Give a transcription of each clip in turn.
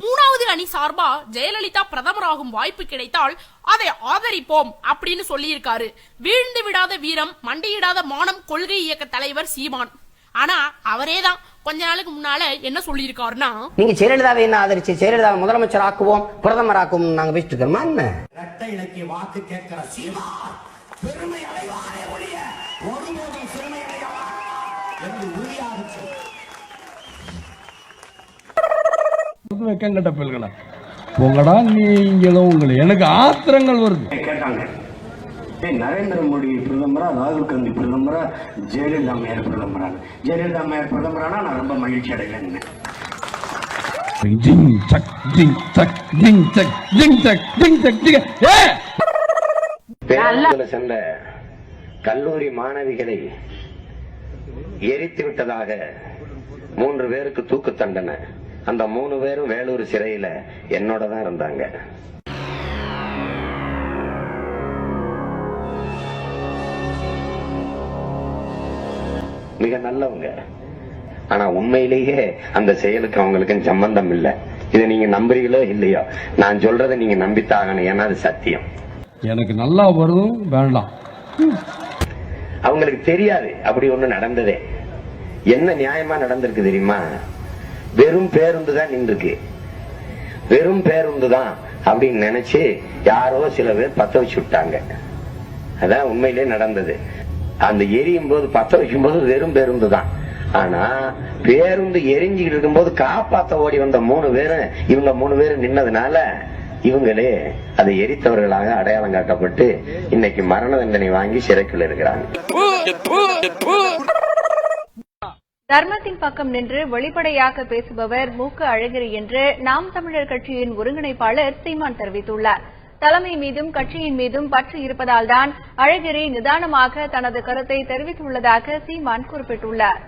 மூணாவது அணி சார்பா ஜெயலலிதா பிரதமராகும் வாய்ப்பு கிடைத்தால் அதை ஆதரிப்போம் அப்படின்னு சொல்லியிருக்காரு. வீழ்ந்து விடாத வீரம் மண்டியிடாத மானம் கொள்கை இயக்க தலைவர் சீமான். ஆனா அவரேதான் கொஞ்ச நாளுக்கு முன்னால என்ன சொல்லியிருக்காருன்னா நீங்க ஜெயலலிதாவை என்ன ஆதரிச்சு ஜெயலலிதாவை முதலமைச்சர் ஆக்குவோம் பிரதமர் ஆக்குவோம் நாங்க பேசிட்டு இருக்கோமா என்ன? இரட்டை இலக்கிய வாக்கு கேட்கிற சீமா பெருமை அடைவாரே ஒழிய ஒருபோதும் பெருமை அடையவா? என்று உறுதியாக சொல் வெக்கங்கட்ட பெல்களா போங்கடா நீங்களும் உங்களை. எனக்கு ஆத்திரங்கள் வருது. கேட்டாங்க. நரேந்திர மோடி பிரதமரா ராகுல் காந்தி பிரதமரா ஜெயலலிதா அம்மையார் பிரதமரா ஜெயலலிதா அம்மையார் பிரதமரானா நான் ரொம்ப மகிழ்ச்சி அடைகிறேன் ஜிங் சக் ஜிங் சக் ஜிங் சக் ஜிங் சக் ஜிங் சக் ஜிங் ஏ! பேருந்துல சென்ற கல்லூரி மாணவிகளை எரித்து விட்டதாக மூன்று பேருக்கு தூக்கு தண்டனை. அந்த மூணு பேரும் வேலூர் சிறையில என்னோட தான் இருந்தாங்க. மிக நல்லவங்க. ஆனா உண்மையிலேயே அந்த செயலுக்கு அவங்களுக்கும் சம்பந்தம் இல்லை. இதை நீங்க நம்புறீங்களோ இல்லையோ நான் சொல்றதை நீங்க நம்பித்தாகணும் ஏன்னா அது சத்தியம். எனக்கு நல்லா வரும் வேண்டாம். அவங்களுக்கு தெரியாது அப்படி ஒண்ணு நடந்ததே. என்ன நியாயமா நடந்திருக்கு தெரியுமா? வெறும் பேருந்து தான் நின்றுருக்கு. வெறும் பேருந்து தான் அப்படின்னு நினைச்சு யாரோ சில பேர் பத்த வச்சு விட்டாங்க. அதான் உண்மையிலே நடந்தது. அந்த எரியும் போது பத்த வைக்கும் போது வெறும் பேருந்து தான் ஆனா பேருந்து எரிஞ்சுக்கிட்டு இருக்கும்போது காப்பாத்த ஓடி வந்த மூணு பேரும் இவங்க மூணு பேரும் நின்னதுனால இவங்களே அதை எரித்தவர்களாக அடையாளம் காட்டப்பட்டு இன்னைக்கு மரண தண்டனை வாங்கி சிறைக்குள்ள இருக்கிறாங்க. தர்மத்தின் பக்கம் நின்று வெளிப்படையாக பேசுபவர் மூக்கு அழகிரி என்று நாம் தமிழர் கட்சியின் ஒருங்கிணைப்பாளர் சீமான் தெரிவித்துள்ளார். தலைமை மீதும் கட்சியின் மீதும் பற்று இருப்பதால்தான் அழகிரி நிதானமாக தனது கருத்தை தெரிவித்துள்ளதாக சீமான் குறிப்பிட்டுள்ளார்.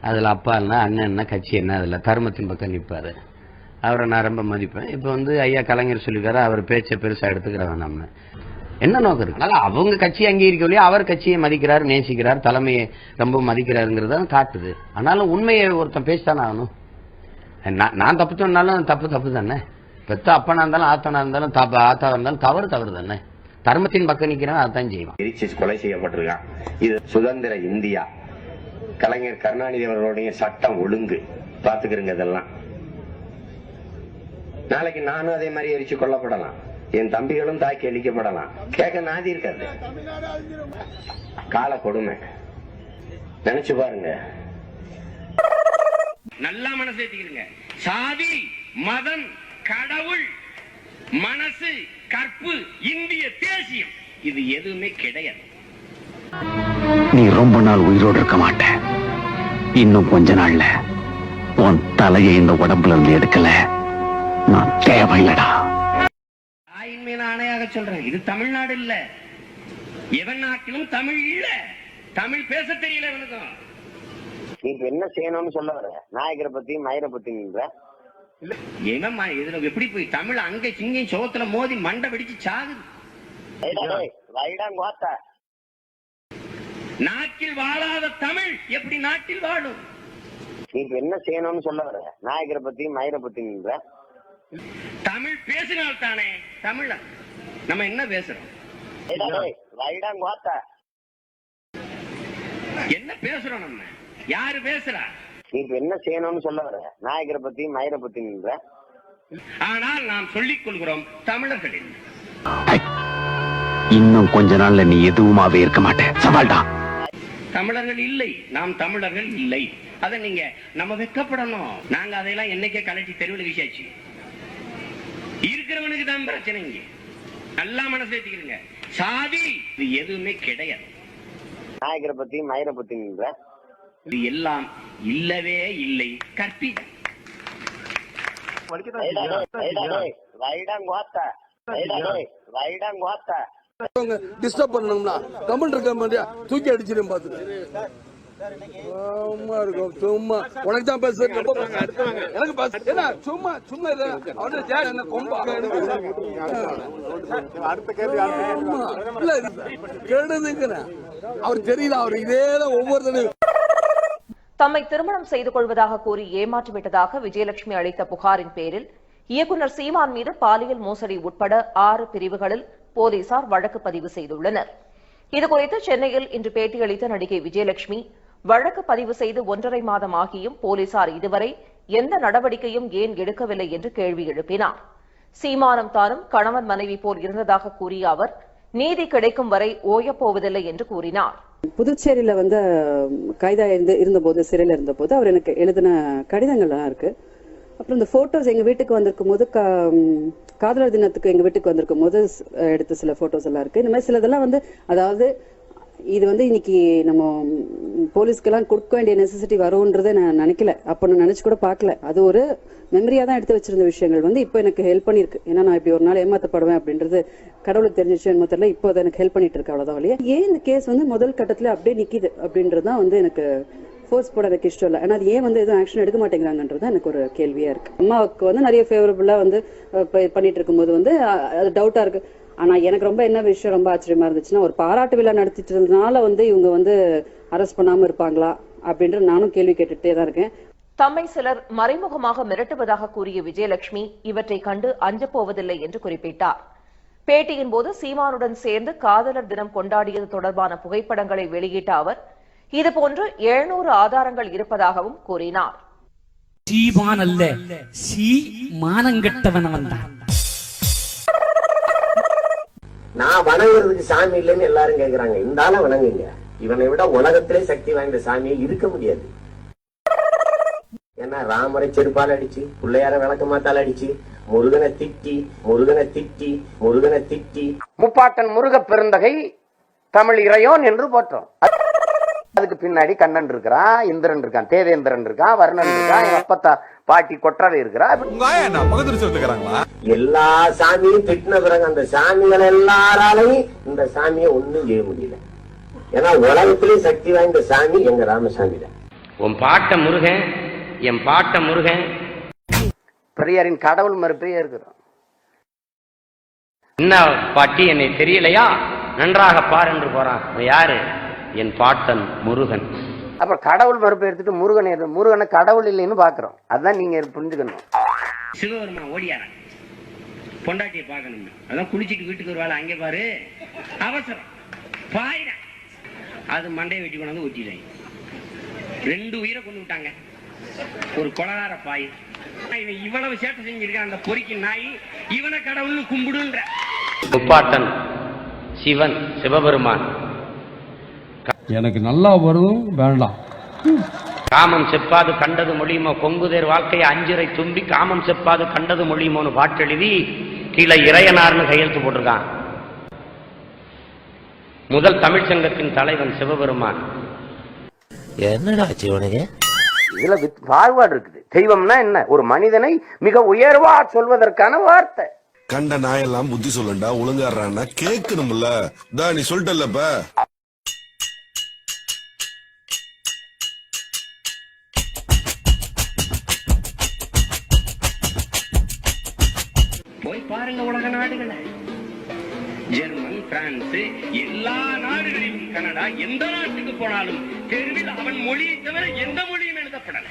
அதில் அப்பா என்ன அண்ணன் கட்சி என்ன அதில் தர்மத்தின் பக்கம் நிற்பாரு. அவரை நான் ரொம்ப மதிப்பேன். இப்போ வந்து ஐயா கலைஞர் சொல்லியிருக்காரு அவர் பேச்சை பெருசாக எடுத்துக்கிற வேணாம்னு. என்ன நோக்கம் இருக்கு? அதனால அவங்க கட்சி அங்கீகரிக்கலையோ அவர் கட்சியை மதிக்கிறார் நேசிக்கிறார் தலைமையை ரொம்ப மதிக்கிறாருங்கிறத காட்டுது. ஆனாலும் உண்மையை ஒருத்தன் பேசித்தானே ஆகணும். நான் நான் தப்பு சொன்னாலும் தப்பு தப்பு தானே? பெத்த அப்பனா இருந்தாலும் ஆத்தனா இருந்தாலும் தப்பு ஆத்தாவா இருந்தாலும் தவறு தவறு தானே? தர்மத்தின் பக்கம் நிற்கிறவன் அதான் செய்வான். எரிச்சு கொலை செய்யப்பட்டிருக்கான். இது சுதந்திர இந்தியா. கலைஞர் கருணாநிதி அவர்களுடைய சட்டம் ஒழுங்கு. பாத்துக்கிறங்க இதெல்லாம். நாளைக்கு நானும் அதே மாதிரி எரிச்சு கொல்லப்படலாம். என் தம்பிகளும் தாக்கி அழிக்கப்படலாம் கேட்க நாதி இருக்காது. கால கொடுமை. நினைச்சு பாருங்க. நல்லா மனசு ஏத்திக்கிறீங்க சாதி மதம் கடவுள் மனசு கற்பு இந்திய தேசியம். இது எதுவுமே கிடையாது. நீ ரொம்ப நாள் உயிரோடு இருக்க மாட்ட. இன்னும் கொஞ்ச நாள்ல உன் தலையை இந்த உடம்புல இருந்து எடுக்கல. நான் தேவையில்லடா. சொல்றேன். இது தமிழ்நாடு இல்ல. எவன் நாட்டிலும் தமிழ் இல்ல. தமிழ் பேச தெரியல இவனுக்கும் இப்ப என்ன செய்யணும்னு சொல்ல வர? நாயகரை பத்தி மயிரை பத்தி நின்ற. என்னம்மா இதுல எப்படி போய் தமிழ் அங்க சிங்கம் சோத்துல மோதி மண்டை வெடிச்சு சாகுது? நாட்டில் வாழாத தமிழ் எப்படி நாட்டில் வாழும்? இப்ப என்ன செய்யணும்னு சொல்ல வர? நாயகரை பத்தி மயிரை பத்தி நின்ற. தமிழ் பேசினால் தானே தமிழன் நம்ம என்ன பேசுறோம்? என்ன பேசுறோம் நம்ம? யாரு பேசுறா? நீ இப்ப என்ன செய்யணும்னு சொல்ல வர? நாயகரை பத்தி மயிரை பத்தி நின்ற. ஆனால் நாம் சொல்லிக் கொள்கிறோம் தமிழர்களில் இன்னும் கொஞ்ச நாள்ல நீ எதுவுமாவே இருக்க மாட்ட. சவால்டா. தமிழர்கள் இல்லை நாம் தமிழர்கள் இல்லை. அதை நீங்க நம்ம வெக்கப்படணும். நாங்க அதையெல்லாம் என்னைக்கே கலட்டி தெருவில் வீசாச்சு இருக்கிறவனுக்கு தான் பிரச்சனை இங்க. நல்லா மனசு ஏத்திக்கிறீங்க சாதி இது எதுவுமே கிடையாது. நாயகரை பத்தி மயிரை பத்தி நின்ற இது எல்லாம் இல்லவே இல்லை. வைடாங்கோத்தா. டிஸ்டர்ப் பண்ணணும்னா கமெண்ட் இருக்க மாட்டியா தூக்கி அடிச்சிடும் பார்த்துட்டு சும்மா இருக்கும் சும்மா. உனக்கு தான் பேச எனக்கு பேச என்ன சும்மா சும்மா இல்ல அவன ஜார் என்ன கொம்பா? ஆமா. இல்ல, இது கெடுதுங்கிறேன் அவர் தெரியல அவர் இதே தான் ஒவ்வொரு தடவையும். தம்மை திருமணம் செய்து கொள்வதாக கூறி ஏமாற்றிவிட்டதாக விஜயலட்சுமி அளித்த புகாரின் பேரில் இயக்குநர் சீமான் மீது பாலியல் மோசடி உட்பட ஆறு பிரிவுகளில் போலீசார் வழக்கு பதிவு செய்துள்ளனர். இதுகுறித்து சென்னையில் இன்று பேட்டியளித்த நடிகை விஜயலட்சுமி வழக்கு பதிவு செய்து ஒன்றரை மாதம் ஆகியும் போலீசார் இதுவரை எந்த நடவடிக்கையும் ஏன் எடுக்கவில்லை என்று கேள்வி எழுப்பினார். சீமானம் தானும் கணவன் மனைவி போல் இருந்ததாக கூறிய அவர் நீதி கிடைக்கும் வரை ஓயப்போவதில்லை என்று கூறினார். புதுச்சேரியில வந்து கைதா இருந்து இருந்தபோது சிறையில் இருந்தபோது அவர் எனக்கு எழுதின கடிதங்கள்லாம் இருக்கு. அப்புறம் இந்த போட்டோஸ் எங்க வீட்டுக்கு வந்திருக்கும் போது கா- காதலர் தினத்துக்கு எங்க வீட்டுக்கு வந்திருக்கும் போது எடுத்த சில போட்டோஸ் எல்லாம் இருக்கு. இந்த மாதிரி சிலதெல்லாம் வந்து அதாவது இது வந்து இன்னைக்கு நம்ம போலீஸ்க்கெல்லாம் கொடுக்க வேண்டிய நெசசிட்டி வரும்ன்றதை நான் நினைக்கல. அப்ப நான் நினைச்சு கூட பார்க்கல. அது ஒரு மெமரியா தான் எடுத்து வச்சிருந்த விஷயங்கள். வந்து இப்போ எனக்கு ஹெல்ப் பண்ணிருக்கு ஏன்னா நான் இப்படி ஒரு நாள் ஏமாத்தப்படுவேன் அப்படின்றது கடவுளுக்கு தெரிஞ்சிச்சு என்னமோ தெரியல. இப்போ அதை எனக்கு ஹெல்ப் பண்ணிட்டு இருக்கு அவ்வளவுதான் ஏன் இந்த கேஸ் வந்து முதல் கட்டத்துல அப்படியே நிற்கிது அப்படின்றது தான் வந்து எனக்கு ஃபோர்ஸ் போட எனக்கு இஷ்டம் இல்லை. ஆனால் அது ஏன் வந்து எதுவும் ஆக்ஷன் எடுக்க மாட்டேங்கிறாங்கன்றது தான் எனக்கு ஒரு கேள்வியா இருக்கு. அம்மாவுக்கு வந்து நிறைய ஃபேவரபுளா வந்து பண்ணிட்டு இருக்கும்போது வந்து அது டவுட்டா இருக்கு. ஆனா எனக்கு ரொம்ப என்ன விஷயம் ரொம்ப ஆச்சரியமா இருந்துச்சுன்னா ஒரு பாராட்டு விழா நடத்திட்டு இருந்ததுனால வந்து இவங்க வந்து அரெஸ்ட் பண்ணாம இருப்பாங்களா அப்படின்ற நானும் கேள்வி கேட்டுட்டே தான் இருக்கேன். தம்மை சிலர் மறைமுகமாக மிரட்டுவதாக கூறிய விஜயலட்சுமி இவற்றை கண்டு அஞ்சப் போவதில்லை என்று குறிப்பிட்டார். பேட்டியின் போது சீமானுடன் சேர்ந்து காதலர் தினம் கொண்டாடியது தொடர்பான புகைப்படங்களை வெளியிட்ட அவர் இதுபோன்று எழுநூறு ஆதாரங்கள் இருப்பதாகவும் கூறினார். சீமான் அல்ல சீ மானங்கெட்டவன் அவன் தான் நான் வணங்குறதுக்கு சாமி இல்லைன்னு எல்லாரும் கேக்குறாங்க. இருந்தாலும் வணங்குங்க. இவனை விட உலகத்திலே சக்தி வாய்ந்த சாமியே இருக்க முடியாது. ஏன்னா ராமரை செருப்பால் அடிச்சு பிள்ளையார விளக்க மாத்தால் அடிச்சு முருகனை திட்டி முருகனை திட்டி முருகனை திட்டி. முப்பாட்டன் முருக பெருந்தகை தமிழ் இறையோன் என்று போற்றோம். பின்னாடி கண்ணன் இருக்கிறான் இந்திரன் இருக்கான் தேவேந்திரன் இருக்கான் வருணன் இருக்கான் என் அப்பத்தா பாட்டி கொற்றவை இருக்கிறா. எல்லா சாமியும் திட்டின பிறகு அந்த சாமிகள் எல்லாராலையும் இந்த சாமியை ஒண்ணும் செய்ய முடியல. ஏன்னா உலகத்திலே சக்தி வாய்ந்த சாமி எங்க ராமசாமி தான் உன் பாட்ட முருகன் என் பாட்ட முருகன். பெரியாரின் கடவுள் மறுப்பே இருக்கிறோம் என்ன பாட்டி என்னை தெரியலையா? நன்றாக பார் என்று போறான். யாரு? என் பாட்டன் முருகன். அப்புறம் கடவுள் மறுப்பை எடுத்துட்டு முருகன் முருகனை கடவுள் இல்லைன்னு பாக்குறோம் அதான் நீங்க புரிஞ்சுக்கணும். சிவபெருமான் ஓடியாரன் பொண்டாட்டியை பார்க்கணும் அதான் குளிச்சிட்டு வீட்டுக்கு ஒரு வேலை அங்கே பாரு. அவசரம். பாயிடா அது மண்டையை வெட்டி கொண்டாந்து ஒட்டிடுறாங்க ரெண்டு உயிரை கொண்டு விட்டாங்க. ஒரு கொலகார பாய். இவன் இவ்வளவு சேட்டை செஞ்சிருக்கான் அந்த பொறிக்கு நாய். இவனை கடவுள்னு கும்பிடுன்ற. முப்பாட்டன் சிவன் சிவபெருமான். எனக்கு நல்லா வரும் வேண்டாம். காமம் செப்பாது கண்டது மொழியுமோ? கொங்குதேர் வாழ்க்கையை அஞ்சுரை தும்பி காமம் செப்பாது கண்டது மொழியுமோன்னு பாட்டெழுதி கீழே இறையனார்னு கையெழுத்து போட்டிருக்கான். முதல் தமிழ்ச்சங்கத்தின் தலைவன் சிவபெருமான். என்னடா சிவனுக்கு இதுல பாகுபாடு இருக்குது. தெய்வம்னா என்ன? ஒரு மனிதனை மிக உயர்வா சொல்வதற்கான வார்த்தை. கண்ட நாயெல்லாம் புத்தி சொல்லண்டா ஒழுங்காடுறான்னா கேட்கணும்ல தா நீ சொல்லிட்டல்லப்ப. பாருங்க உலக நாடுகளை. ஜெர்மன் பிரான்ஸ் எல்லா நாடுகளிலும் கனடா எந்த நாட்டுக்கு போனாலும் தெருவில் அவன் மொழியை தவிர எந்த மொழியும் எழுதப்படலை.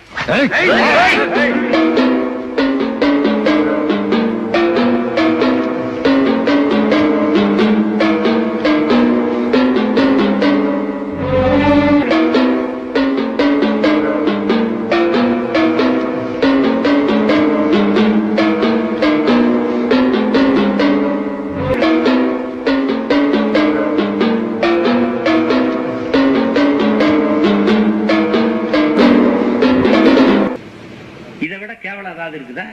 ஏதாவது இருக்குதா?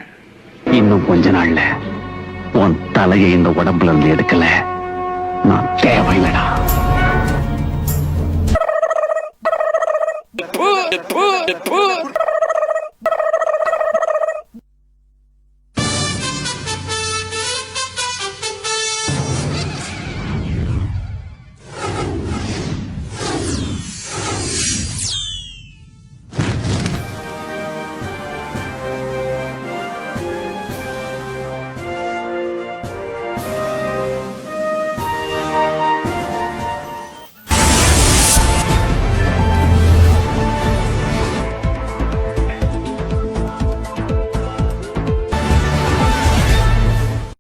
இன்னும் கொஞ்ச நாள்ல உன் தலையை இந்த உடம்புல இருந்து எடுக்கல. நான் தேவையில்லடா.